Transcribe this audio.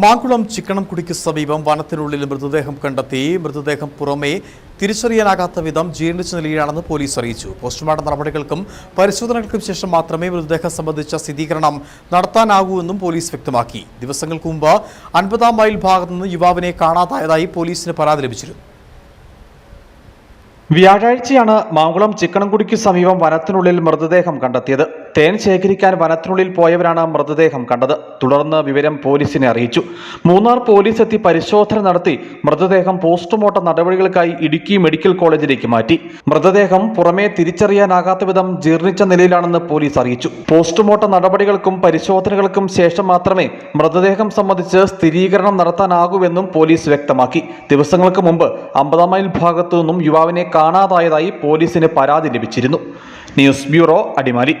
മാങ്കുളം ചിക്കണംകുടിക്ക് സമീപം വനത്തിനുള്ളിൽ മൃതദേഹം കണ്ടെത്തി. മൃതദേഹം പുറമേ തിരിച്ചറിയാനാകാത്ത വിധം ജീർണിച്ച നിലയിലാണെന്ന് പോലീസ് അറിയിച്ചു. പോസ്റ്റ്മോർട്ടം നടപടികൾക്കും പരിശോധനകൾക്കും ശേഷം മാത്രമേ മൃതദേഹം സംബന്ധിച്ച സ്ഥിരീകരണം നടത്താനാകൂ എന്നും പോലീസ് വ്യക്തമാക്കി. ദിവസങ്ങൾക്ക് മുമ്പ് അൻപതാം മൈൽ ഭാഗത്തു നിന്ന് യുവാവിനെ കാണാതായതായി പോലീസിന് പരാതി ലഭിച്ചിരുന്നു. വ്യാഴാഴ്ചയാണ് മാങ്കുളം ചിക്കണംകുടിക്ക് സമീപം വനത്തിനുള്ളിൽ മൃതദേഹം കണ്ടെത്തിയത്. തേൻ ശേഖരിക്കാൻ വനത്തിനുള്ളിൽ പോയവരാണ് മൃതദേഹം കണ്ടത്. തുടർന്ന് വിവരം പോലീസിനെ അറിയിച്ചു. മൂന്നാർ പോലീസ് എത്തി പരിശോധന നടത്തി മൃതദേഹം പോസ്റ്റ്മോർട്ടം നടപടികൾക്കായി ഇടുക്കി മെഡിക്കൽ കോളേജിലേക്ക് മാറ്റി. മൃതദേഹം പുറമേ തിരിച്ചറിയാനാകാത്ത വിധം ജീർണിച്ച നിലയിലാണെന്ന് പോലീസ് അറിയിച്ചു. പോസ്റ്റ്മോർട്ടം നടപടികൾക്കും പരിശോധനകൾക്കും ശേഷം മാത്രമേ മൃതദേഹം സംബന്ധിച്ച് സ്ഥിരീകരണം നടത്താനാകൂവെന്നും പോലീസ് വ്യക്തമാക്കി. ദിവസങ്ങൾക്ക് മുമ്പ് അമ്പതാം മൈൽ ഭാഗത്തു നിന്നും യുവാവിനെ കാണാതായതായി പോലീസിന് പരാതി ലഭിച്ചിരുന്നു. News bureau Adimali.